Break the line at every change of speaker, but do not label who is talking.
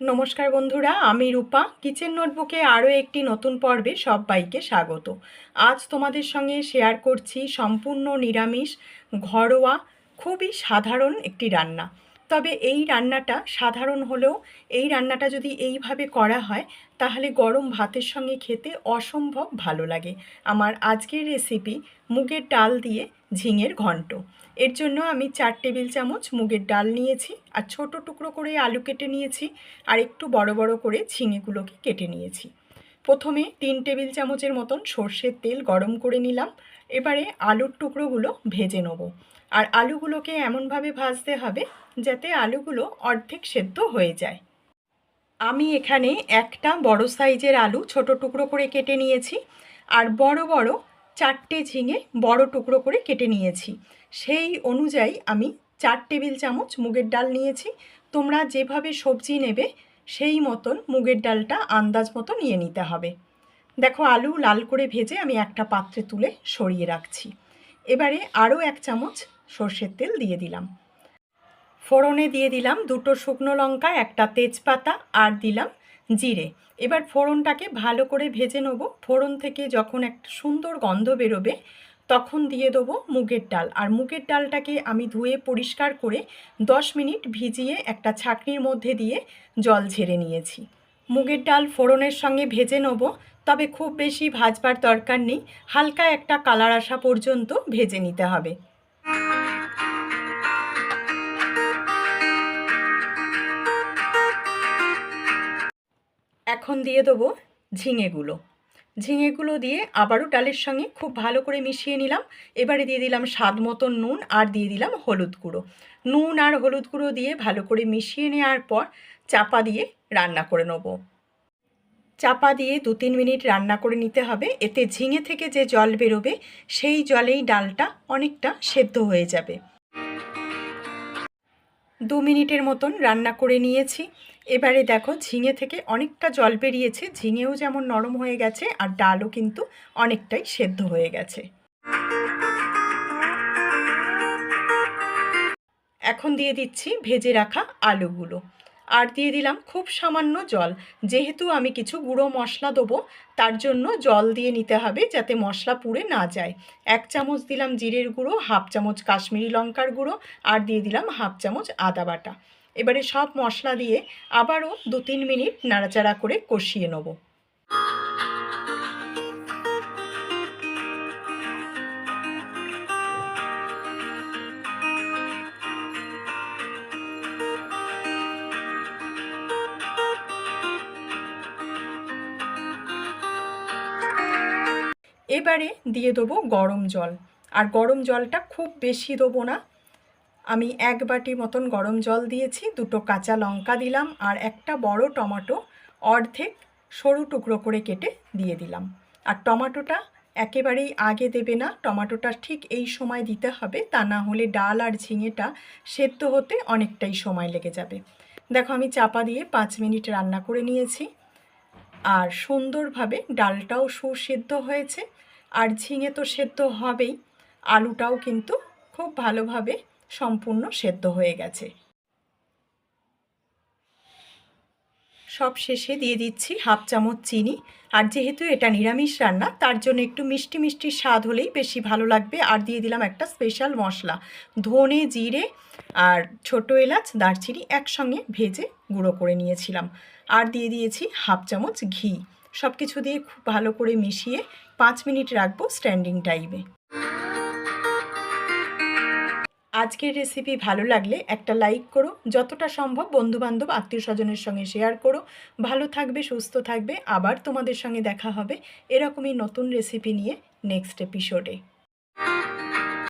নমস্কার বন্ধুরা, আমি রূপা। কিচেন নোটবুকে আরও একটি নতুন পর্বে সবাইকে স্বাগত। আজ তোমাদের সঙ্গে শেয়ার করছি সম্পূর্ণ নিরামিষ, ঘরোয়া, খুবই সাধারণ একটি রান্না। তবে এই রান্নাটা সাধারণ হলেও এই রান্নাটা যদি এইভাবে করা হয়, তাহলে গরম ভাতের সঙ্গে খেতে অসম্ভব ভালো লাগে। আমার আজকের রেসিপি মুগের ডাল দিয়ে ঝিঙের ঘন্ট। এর জন্য আমি চার টেবিল চামচ মুগের ডাল নিয়েছি আর ছোট টুকরো করে আলু কেটে নিয়েছি আর একটু বড় বড় করে ঝিঙেগুলোকে কেটে নিয়েছি। প্রথমে তিন টেবিল চামচের মতন সর্ষের তেল গরম করে নিলাম। এবারে আলুর টুকরোগুলো ভেজে নেব। আর আলুগুলোকে এমনভাবে ভাজতে হবে যাতে আলুগুলো অর্ধেক সেদ্ধ হয়ে যায়। আমি এখানে একটা বড় সাইজের আলু ছোট টুকরো করে কেটে নিয়েছি আর বড় বড় চারটে ঝিঙে বড় টুকরো করে কেটে নিয়েছি। সেই অনুযায়ী আমি চার টেবিল চামচ মুগের ডাল নিয়েছি। তোমরা যেভাবে সবজি নেবে সেই মতন মুগের ডালটা আন্দাজ মতো নিয়ে নিতে হবে। দেখো আলু লাল করে ভেজে আমি একটা পাত্রে তুলে সরিয়ে রাখছি। এবারে আরও এক চামচ সর্ষের তেল দিয়ে দিলাম। ফোড়নে দিয়ে দিলাম দুটো শুকনো লঙ্কা, একটা তেজপাতা, আর দিলাম জিরে। এবার ফোড়নটাকে ভালো করে ভেজে নেব। ফোড়ন থেকে যখন একটা সুন্দর গন্ধ বেরোবে, তখন দিয়ে দেবো মুগের ডাল। আর মুগের ডালটাকে আমি ধুয়ে পরিষ্কার করে দশ মিনিট ভিজিয়ে একটা ছাকনির মধ্যে দিয়ে জল ঝেড়ে নিয়েছি। মুগের ডাল ফোড়নের সঙ্গে ভেজে নেব, তবে খুব বেশি ভাজবার দরকার নেই। হালকা একটা কালার আসা পর্যন্ত ভেজে নিতে হবে। এখন দিয়ে দেবো ঝিঙেগুলো। ঝিঙেগুলো দিয়ে আবারও ডালের সঙ্গে খুব ভালো করে মিশিয়ে নিলাম। এবারে দিয়ে দিলাম স্বাদ মতন নুন আর দিয়ে দিলাম হলুদ গুঁড়ো। নুন আর হলুদ গুঁড়ো দিয়ে ভালো করে মিশিয়ে নেওয়ার পর চাপা দিয়ে রান্না করে নেব। চাপা দিয়ে দু তিন মিনিট রান্না করে নিতে হবে। এতে ঝিঙে থেকে যে জল বেরোবে, সেই জলেই ডালটা অনেকটা সেদ্ধ হয়ে যাবে। দু মিনিটের মতন রান্না করে নিয়েছি। এবারে দেখো ঝিঙে থেকে অনেকটা জল বেরিয়েছে, ঝিঙেও যেমন নরম হয়ে গেছে আর ডালও কিন্তু অনেকটাই সেদ্ধ হয়ে গেছে। এখন দিয়ে দিচ্ছি ভেজে রাখা আলুগুলো। আর দিয়ে দিলাম খুব সামান্য জল। যেহেতু আমি কিছু গুঁড়ো মশলা দেবো, তার জন্য জল দিয়ে নিতে হবে যাতে মশলা পুড়ে না যায়। এক চামচ দিলাম জিরের গুঁড়ো, হাফ চামচ কাশ্মীরি লঙ্কার গুঁড়ো আর দিয়ে দিলাম হাফ চামচ আদা বাটা। এবারে সব মশলা দিয়ে আবারও দু তিন মিনিট নাড়াচাড়া করে কষিয়ে নেব। এবারে দিয়ে দেবো গরম জল। আর গরম জলটা খুব বেশি দেবো না আমি এক বাটি মতন গরম জল দিয়েছি, দুটো কাঁচা লঙ্কা দিলাম আর একটা বড় টমেটো অর্ধেক সরু টুকরো করে কেটে দিয়ে দিলাম। আর টমেটোটা একেবারেই আগে দেবে না, টমেটোটা ঠিক এই সময় দিতে হবে, তা না হলে ডাল আর ঝিঙেটা সেদ্ধ হতে অনেকটাই সময় লেগে যাবে। দেখো আমি চাপা দিয়ে পাঁচ মিনিট রান্না করে নিয়েছি। আর সুন্দরভাবে ডালটাও সুসেদ্ধ হয়েছে। আর ঝিঙে তো সেদ্ধ হবেই, আলুটাও কিন্তু খুব ভালোভাবে সম্পূর্ণ সেদ্ধ হয়ে গেছে। সব শেষে দিয়ে দিচ্ছি হাফ চামচ চিনি। আর যেহেতু এটা নিরামিষ রান্না, তার জন্য একটু মিষ্টি মিষ্টি স্বাদ হলেই বেশি ভালো লাগবে। আর দিয়ে দিলাম একটা স্পেশাল মশলা, ধনে, জিরে আর ছোটো এলাচ, দারচিনি একসঙ্গে ভেজে গুঁড়ো করে নিয়েছিলাম। আর দিয়ে দিয়েছি হাফ চামচ ঘি। সব কিছু দিয়ে খুব ভালো করে মিশিয়ে পাঁচ মিনিট রাখব স্ট্যান্ডিং টাইমে আজকের রেসিপি ভালো লাগলে একটা লাইক করো। যতটা সম্ভব বন্ধুবান্ধব আত্মীয় স্বজনের সঙ্গে শেয়ার করো। ভালো থাকবে, সুস্থ থাকবে। আবার তোমাদের সঙ্গে দেখা হবে এরকমই নতুন রেসিপি নিয়ে নেক্সট এপিসোডে